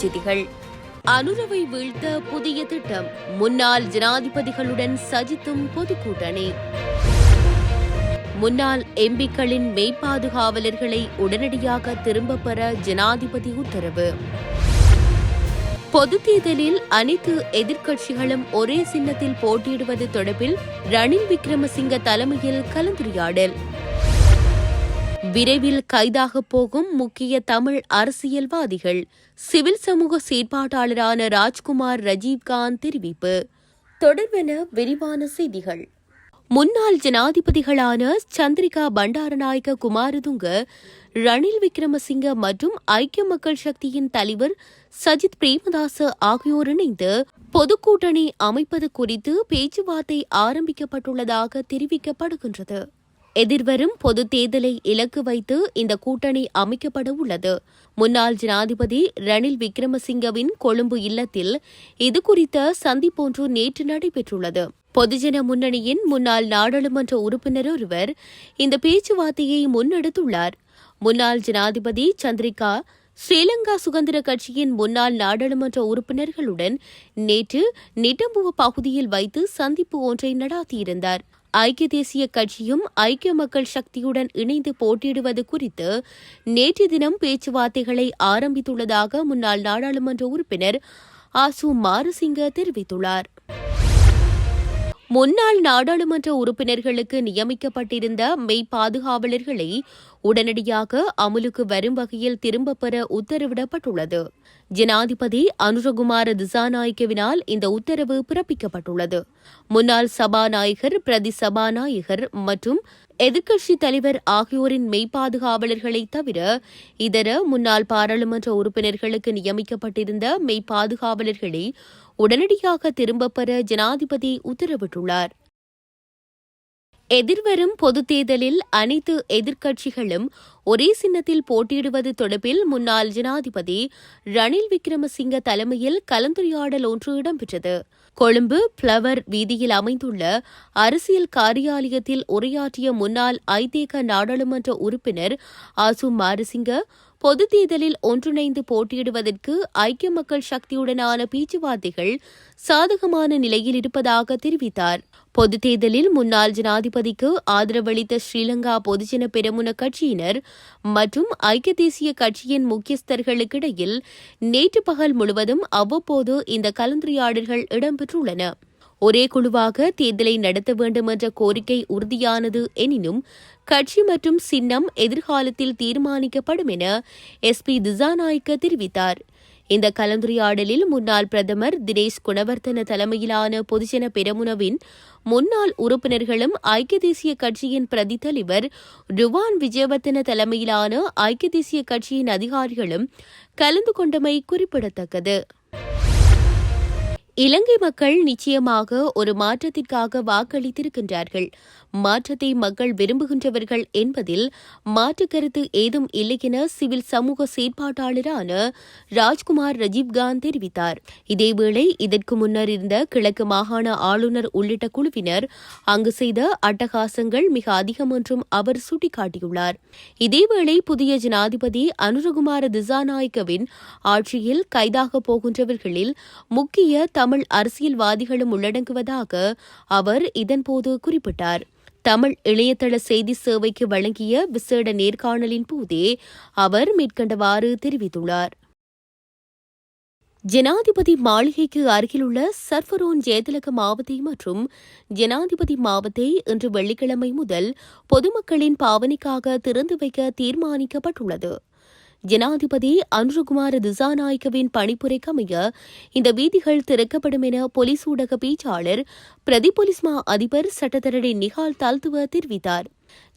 செய்திகள். அனுரவை வீழ்த்த புதிய திட்டம். முன்னாள் ஜனாதிபதிகளுடன் சஜித்தும் பொதுக்கூட்டணி. முன்னாள் எம்பிக்களின் மெய்ப்பாதுகாவலர்களை உடனடியாக திரும்பப் பெற ஜனாதிபதி உத்தரவு. பொது தேர்தலில் அனைத்து எதிர்க்கட்சிகளும் ஒரே சின்னத்தில் போட்டியிடுவது தொடர்பில் ரணில் விக்ரமசிங்க தலைமையில் கலந்துரையாடல். விரைவில் கைதாகப் போகும் முக்கிய தமிழ் அரசியல்வாதிகள் சிவில் சமூக செயற்பாட்டாளரான ராஜ்குமார் ரஜீவ்காந்த் தெரிவிப்பு. தொடர்பென விரிவான செய்திகள். முன்னாள் ஜனாதிபதிகளான சந்திரிகா பண்டாரநாயக்க குமாரதுங்க ரணில் விக்ரமசிங்க மற்றும் ஐக்கிய மக்கள் சக்தியின் தலைவர் சஜித் பிரேமதாச ஆகியோர் இணைந்து பொதுக்கூட்டணி அமைப்பது குறித்து பேச்சுவார்த்தை ஆரம்பிக்கப்பட்டுள்ளதாக தெரிவிக்கப்படுகின்றது. எதிர்வரும் பொது தேர்தலை இலக்கு வைத்து இந்த கூட்டணி அமைக்கப்பட உள்ளது. முன்னாள் ஜனாதிபதி ரணில் விக்ரமசிங்கவின் கொழும்பு இல்லத்தில் இதுகுறித்த சந்திப்பொன்று நேற்று நடைபெற்றுள்ளது. பொதுஜன முன்னணியின் முன்னாள் நாடாளுமன்ற உறுப்பினர் ஒருவர் இந்த பேச்சுவார்த்தையை முன்னெடுத்துள்ளார். முன்னாள் ஜனாதிபதி சந்திரிகா ஸ்ரீலங்கா சுதந்திர கட்சியின் முன்னாள் நாடாளுமன்ற உறுப்பினர்களுடன் நேற்று நிட்டம்புவ பகுதியில் வைத்து சந்திப்பு ஒன்றை நடாத்தியிருந்தார். ஐக்கிய தேசிய கட்சியும் ஐக்கிய மக்கள் சக்தியுடன் இணைந்து போட்டியிடுவது குறித்து நேற்று தினம் பேச்சுவார்த்தைகளை ஆரம்பித்துள்ளதாக முன்னாள் நாடாளுமன்ற உறுப்பினர் ஆசு மாரசிங்க தெரிவித்துள்ளார். முன்னாள் நாடாளுமன்ற உறுப்பினர்களுக்கு நியமிக்கப்பட்டிருந்த மெய் பாதுகாவலர்களை உடனடியாக அமுலுக்கு வரும் வகையில் திரும்பப் பெற உத்தரவிடப்பட்டுள்ளது. ஜனாதிபதி அனுரகுமார திசாநாயக்கவினால் இந்த உத்தரவு பிறப்பிக்கப்பட்டுள்ளது. முன்னாள் சபாநாயகர் பிரதி சபாநாயகர் மற்றும் எதிர்க்கட்சித் தலைவர் ஆகியோரின் மெய்ப்பாதுகாவலர்களை தவிர இதர முன்னாள் பாராளுமன்ற உறுப்பினர்களுக்கு நியமிக்கப்பட்டிருந்த மெய்ப்பாதுகாவலர்களை உடனடியாக திரும்பப் பெற ஜனாதிபதி உத்தரவிட்டுள்ளார். எதிர்வரும் பொதுத் தேர்தலில் அனைத்து எதிர்க்கட்சிகளும் ஒரே சின்னத்தில் போட்டியிடுவது தொடர்பில் முன்னாள் ஜனாதிபதி ரணில் விக்ரமசிங்க தலைமையில் கலந்துரையாடல் ஒன்று இடம்பெற்றது. கொழும்பு பிளவர் வீதியில் அமைந்துள்ள அரசியல் காரியாலயத்தில் உரையாற்றிய முன்னாள் ஐதேக நாடாளுமன்ற உறுப்பினர் ஆசு மாரசிங்க பொதுத் தேர்தலில் ஒன்றிணைந்து போட்டியிடுவதற்கு ஐக்கிய மக்கள் சக்தியுடனான பேச்சுவார்த்தைகள் சாதகமான நிலையில் இருப்பதாக தெரிவித்தார். பொதுத் தேர்தலில் முன்னாள் ஜனாதிபதிக்கு ஆதரவளித்த ஸ்ரீலங்கா பொதுஜன பெருமுன கட்சியினர் மற்றும் ஐக்கிய தேசிய கட்சியின் முக்கியஸ்தர்களுக்கிடையில் நேற்று பகல் முழுவதும் அவ்வப்போது இந்த கலந்துரையாடல்கள் இடம்பெற்றுள்ளன. ஒரே குழுவாக தேர்தலை நடத்த வேண்டும் என்ற கோரிக்கை உறுதியானது எனினும் கட்சி மற்றும் சின்னம் எதிர்காலத்தில் தீர்மானிக்கப்படும் என எஸ் பி திசாநாயக்க தெரிவித்தார். இந்த கலந்துரையாடலில் முன்னாள் பிரதமர் தினேஷ் குணவர்த்தன தலைமையிலான பொதுஜன பெரமுனவின் முன்னாள் உறுப்பினர்களும் ஐக்கிய தேசிய கட்சியின் பிரதி தலைவர் ருவான் விஜயவர்த்தன தலைமையிலான ஐக்கிய தேசிய கட்சியின் அதிகாரிகளும் கலந்து கொண்டமை குறிப்பிடத்தக்கது. இலங்கை மக்கள் நிச்சயமாக ஒரு மாற்றத்திற்காக வாக்களித்திருக்கின்றார்கள். மாற்றத்தை மக்கள் விரும்புகின்றவர்கள் என்பதில் மாற்று கருத்து ஏதும் இல்லை என சிவில் சமூக செயற்பாட்டாளரான ராஜ்குமார் ரஜீவ்காந்த் தெரிவித்தார். இதேவேளை இதற்கு முன்னர் இருந்த கிழக்கு மாகாண ஆளுநர் உள்ளிட்ட குழுவினர் அங்கு செய்த அட்டகாசங்கள் மிக அதிகம் என்றும் அவர் சுட்டிக்காட்டியுள்ளார். இதேவேளை புதிய ஜனாதிபதி அனுரகுமார திசாநாயக்கவின் ஆட்சியில் கைதாக போகின்றவர்களில் முக்கிய தமிழ் அரசியல்வாதிகளும் உள்ளடங்குவதாக அவர் இதன்போது குறிப்பிட்டார். தமிழ் இணையதள செய்தி சேவைக்கு வழங்கிய விசேட நேர்காணலின் போதே அவர் மேற்கண்டவாறு தெரிவித்துள்ளார். ஜனாதிபதி மாளிகைக்கு அருகிலுள்ள சர்வரோன் ஜெயதிலக மாவத்தை மற்றும் ஜனாதிபதி மாவத்தை இன்று வெள்ளிக்கிழமை முதல் பொதுமக்களின் பாவனைக்காக திறந்து வைக்க தீர்மானிக்கப்பட்டுள்ளது. ஜனாதிபதி அனுருகுமார திசாநாயக்கவின் பணிப்புரைக்கமைய இந்த வீதிகள் திறக்கப்படும் என போலீஸ் ஊடக பேச்சாளர் பிரதி மா அதிபர் சட்டத்தரணி நிகால் தால்துவ தெரிவித்தார்.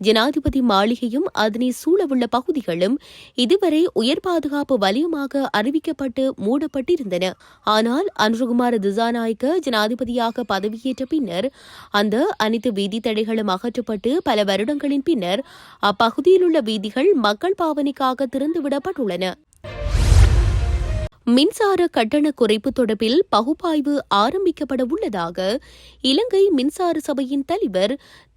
ஜனாதிபதி மாளிகையும் அதனை சூழவுள்ள பகுதிகளும் இதுவரை உயர் பாதுகாப்பு வலயமாக அறிவிக்கப்பட்டு மூடப்பட்டிருந்தன. ஆனால் அன்றுகுமார் திசாநாயக்க ஜனாதிபதியாக பதவியேற்ற பின்னர் அந்த அனைத்து வீதி தடைகளும் அகற்றப்பட்டு பல வருடங்களின் பின்னர் அப்பகுதியில் உள்ள வீதிகள் மக்கள் பாவனைக்காக திறந்துவிடப்பட்டுள்ளன. மின்சார கட்டண குறைப்பு தொடர்பில் பகுப்பாய்வு ஆரம்பிக்கப்பட உள்ளதாக இலங்கை மின்சார சபையின் தலைவர்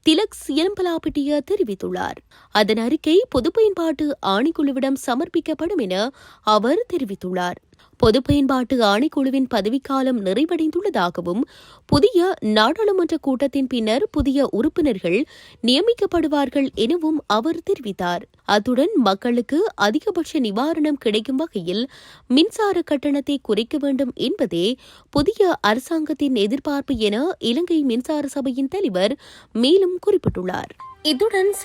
திலக் சியம்பலாபிட்டிய தெரிவித்துள்ளார். அதன் அறிக்கை பொது பயன்பாட்டு ஆணைக்குழுவிடம் சமர்ப்பிக்கப்படும் என அவர் தெரிவித்துள்ளார். பொது பயன்பாட்டு ஆணைக்குழுவின் பதவிக்காலம் நிறைவடைந்துள்ளதாகவும் புதிய நாடாளுமன்ற கூட்டத்தின் பின்னர் புதிய உறுப்பினர்கள் நியமிக்கப்படுவார்கள் எனவும் அவர் தெரிவித்தார். அத்துடன் மக்களுக்கு அதிகபட்ச நிவாரணம் கிடைக்கும் வகையில் மின்சார கட்டணத்தை குறைக்க வேண்டும் என்பதே புதிய அரசாங்கத்தின் எதிர்பார்ப்பு என இலங்கை மின்சார சபையின் தலைவர் மேலும் குறிப்பிட்டுள்ளார். இத்துடன்